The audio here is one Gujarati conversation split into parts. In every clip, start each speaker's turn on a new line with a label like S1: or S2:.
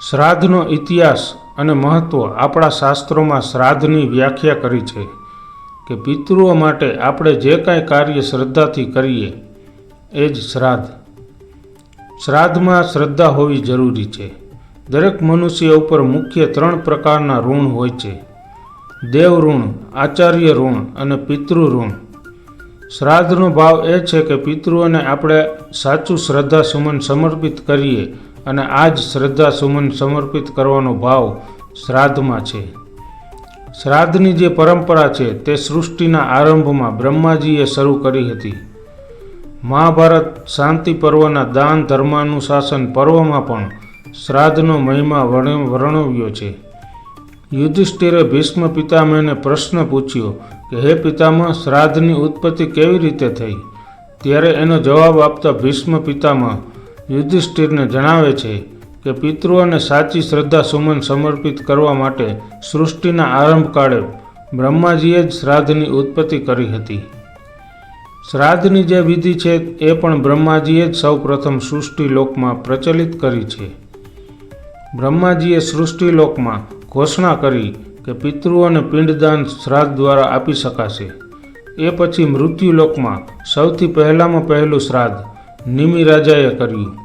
S1: શ્રાદ્ધનો ઇતિહાસ અને મહત્ત્વ આપણા શાસ્ત્રોમાં શ્રાદ્ધની વ્યાખ્યા કરી છે કે પિતૃઓ માટે આપણે જે કાંઈ કાર્ય શ્રદ્ધાથી કરીએ, એ જ શ્રાદ્ધ. શ્રાદ્ધમાં શ્રદ્ધા હોવી જરૂરી છે. દરેક મનુષ્ય ઉપર મુખ્ય ત્રણ પ્રકારના ઋણ હોય છે. દેવ ઋણ, આચાર્ય ઋણ અને પિતૃ શ્રાદ્ધનો ભાવ એ છે કે પિતૃઓને આપણે સાચું શ્રદ્ધા સુમન સમર્પિત કરીએ અને આ જ શ્રદ્ધા સુમન સમર્પિત કરવાનો ભાવ શ્રાદ્ધમાં છે. શ્રાદ્ધની જે પરંપરા છે તે સૃષ્ટિના આરંભમાં બ્રહ્માજીએ શરૂ કરી હતી. મહાભારત શાંતિ પર્વના દાન ધર્માનુશાસન પર્વમાં પણ શ્રાદ્ધનો મહિમા વર્ણ- વર્ણવ્યો છે. યુધિષ્ઠિરે ભીષ્મ પિતામહને પ્રશ્ન પૂછ્યો કે, હે પિતામહ, શ્રાદ્ધની ઉત્પત્તિ કેવી રીતે થઈ? ત્યારે એનો જવાબ આપતા ભીષ્મ પિતામહ યુધિષ્ઠિરને જણાવે છે કે પિતૃઓને સાચી શ્રદ્ધા સુમન સમર્પિત કરવા માટે સૃષ્ટિના આરંભકાળે બ્રહ્માજીએ જ શ્રાદ્ધની ઉત્પત્તિ કરી હતી. શ્રાદ્ધની જે વિધિ છે એ પણ બ્રહ્માજીએ જ સૌ પ્રથમ સૃષ્ટિલોકમાં પ્રચલિત કરી છે. બ્રહ્માજીએ સૃષ્ટિલોકમાં ઘોષણા કરી કે પિતૃઓને પિંડદાન શ્રાદ્ધ દ્વારા આપી શકાશે. એ પછી મૃત્યુલોકમાં સૌથી પહેલામાં પહેલું શ્રાદ્ધ નિમિ રાજાએ કર્યું.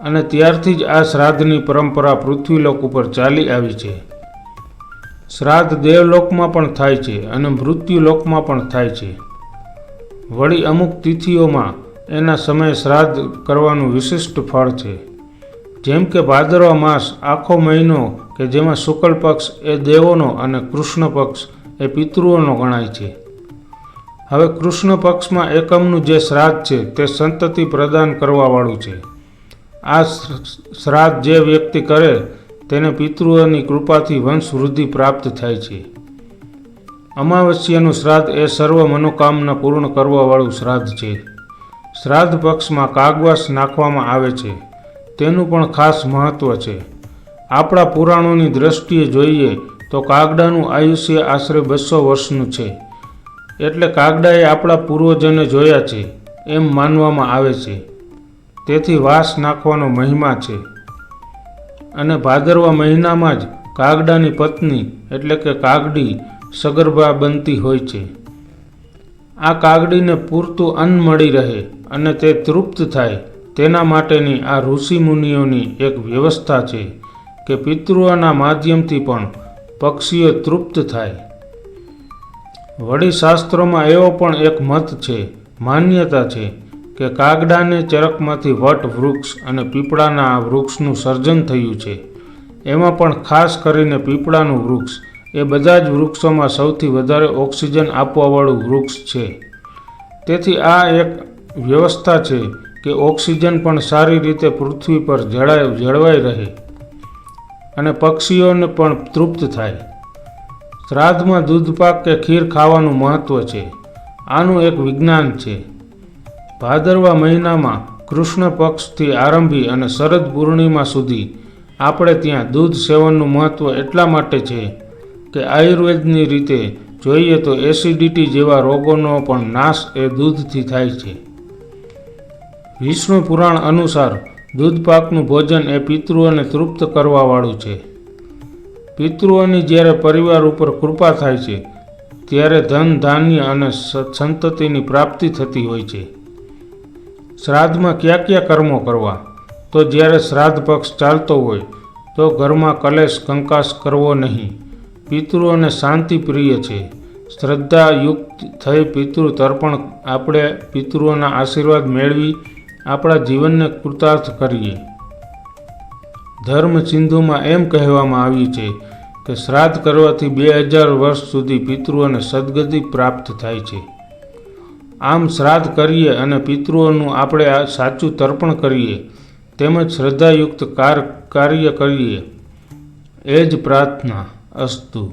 S1: અને ત્યારથી જ આ શ્રાદ્ધની પરંપરા પૃથ્વીલોક ઉપર ચાલી આવી છે. શ્રાદ્ધ દેવલોકમાં પણ થાય છે અને મૃત્યુલોકમાં પણ થાય છે. વળી અમુક તિથિઓમાં એના સમયે શ્રાદ્ધ કરવાનું વિશિષ્ટ ફળ છે. જેમ કે ભાદરવા માસ આખો મહિનો કે જેમાં શુક્લ પક્ષ એ દેવોનો અને કૃષ્ણ પક્ષ એ પિતૃઓનો ગણાય છે. હવે કૃષ્ણ પક્ષમાં એકમનું જે શ્રાદ્ધ છે તે સંતતિ પ્રદાન કરવાવાળું છે. આ શ્રાદ્ધ જે વ્યક્તિ કરે તેને પિતૃઓની કૃપાથી વંશ વૃદ્ધિ પ્રાપ્ત થાય છે. અમાવસ્યાનું શ્રાદ્ધ એ સર્વ મનોકામના પૂર્ણ કરવાવાળું શ્રાદ્ધ છે. શ્રાદ્ધ પક્ષમાં કાગવાસ નાખવામાં આવે છે. તેનું પણ ખાસ મહત્ત્વ છે. આપણા પુરાણોની દ્રષ્ટિએ જોઈએ તો કાગડાનું આયુષ્ય આશરે બસો વર્ષનું છે. એટલે કાગડાએ આપણા પૂર્વજોને જોયા છે, એમ માનવામાં આવે છે. તેથી વાસ નાખવાનો મહિમા છે. અને ભાદરવા મહિનામાં જ કાગડાની પત્ની, એટલે કે કાગડી, સગર્ભા બનતી હોય છે. આ કાગડીને પૂરતું અન્ન મળી રહે અને તે તૃપ્ત થાય, તેના માટેની આ ઋષિમુનિઓની એક વ્યવસ્થા છે કે પિતૃઓના માધ્યમથી પણ પક્ષીઓ તૃપ્ત થાય. વળી શાસ્ત્રોમાં એવો પણ એક મત છે, માન્યતા છે, કે કાગડાને ચરકમાંથી વટ વૃક્ષ અને પીપળાના વૃક્ષનું સર્જન થયું છે. એમાં પણ ખાસ કરીને પીપળાનું વૃક્ષ, એ બધા જ વૃક્ષોમાં સૌથી વધારે ઓક્સિજન આપવાવાળું વૃક્ષ છે. તેથી આ એક વ્યવસ્થા છે કે ઓક્સિજન પણ સારી રીતે પૃથ્વી પર જળાય, જળવાઈ રહે અને પક્ષીઓને પણ તૃપ્ત થાય. શ્રાદ્ધમાં દૂધપાક કે ખીર ખાવાનું મહત્વ છે. આનું એક વિજ્ઞાન છે. ભાદરવા મહિનામાં કૃષ્ણ પક્ષથી આરંભી અને શરદ પૂર્ણિમા સુધી આપણે ત્યાં દૂધ સેવનનું મહત્વ એટલા માટે છે કે આયુર્વેદની રીતે જોઈએ તો એસિડિટી જેવા રોગોનો પણ નાશ એ દૂધથી થાય છે. વિષ્ણુ પુરાણ અનુસાર દૂધપાકનું ભોજન એ પિતૃઓને તૃપ્ત કરવાવાળું છે. પિતૃઓની જ્યારે પરિવાર ઉપર કૃપા થાય છે, ત્યારે ધન, ધાન્ય અને સંતતિની પ્રાપ્તિ થતી હોય છે. શ્રાદ્ધમાં કયા કયા કર્મો કરવા? તો જ્યારે શ્રાદ્ધ પક્ષ ચાલતો હોય, તો ઘરમાં કલેશ, કંકાસ કરવો નહીં. પિતૃઓને શાંતિ પ્રિય છે. શ્રદ્ધાયુક્ત થઈ પિતૃ તર્પણ આપણે પિતૃઓના આશીર્વાદ મેળવી આપણા જીવનને કૃતાર્થ કરીએ. ધર્મ સિંધુમાં એમ કહેવામાં આવ્યું છે કે શ્રાદ્ધ કરવાથી બે હજાર વર્ષ સુધી પિતૃઓને સદગતિ પ્રાપ્ત થાય છે. આમ શ્રાદ્ધ કરીએ અને પિતૃઓનું આપણે આ સાચું તર્પણ કરીએ, તેમજ શ્રદ્ધાયુક્ત કાર, કાર્ય કરીએ. એ જ પ્રાર્થના અસ્તુ.